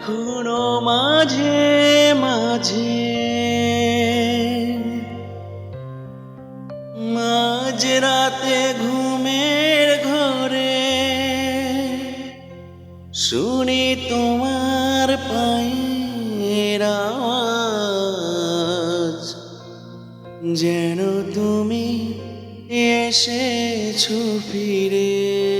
এখনও মাঝে মাঝে মাঝ রাতে ঘুমের ঘরে শুনি তোমার পায়ের আওয়াজ, যেন তুমি এসেছ ফিরে।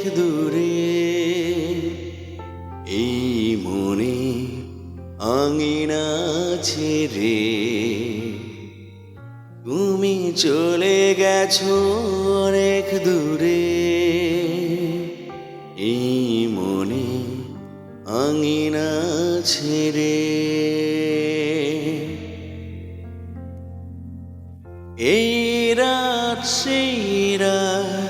অনেক দূরে, এই মনে আঙিনা ছেড়ে তুমি চলে গেছো অনেক দূরে, এই মনে আঙিনা ছেড়ে এই রাত সেই রাত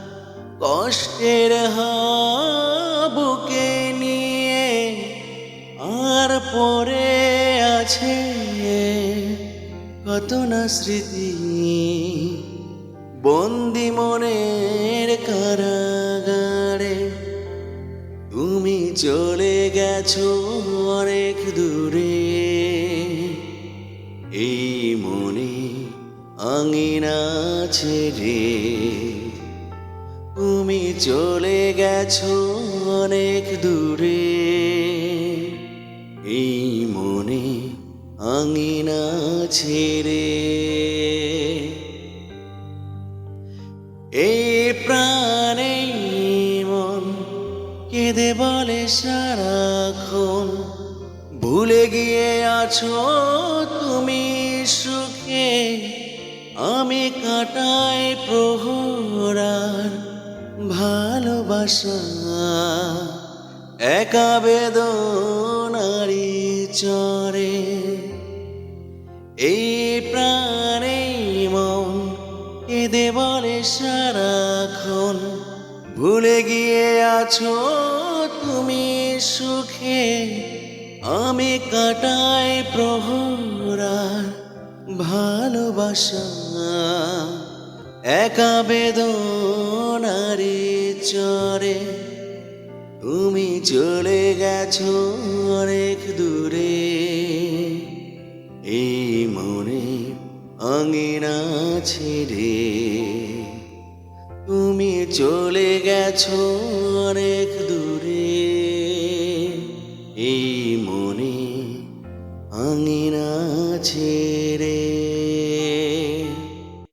কষ্টের হাবুকে নিয়ে আর পরে আছে কত না স্মৃতি। বন্দি মনের কারাগারে তুমি চলে গেছো অনেক দূরে। এই মনে আঙিনা ছেড়ে তুমি চলে গেছো অনেক দূরে। এই মনে আঙিনা ছেড়ে। এই প্রাণে মন কেঁদে বলে সারাক্ষণ। ভুলে গিয়ে আছো তুমি সুখে। আমি কাটাই প্রহরার ভালোবাসা, একা বেদনারি চরে। এই প্রাণে মন কেঁদে বলে সারাক্ষণ ভুলে গিয়ে আছো তুমি সুখে। আমি কাটাই প্রহরার ভালোবাসা। একা বেদনারে চরে, তুমি চলে গেছো অনেক দূরে। এই মনে অঙ্গিনা ছিঁড়ে, তুমি চলে গেছো অনেক দূরে। এই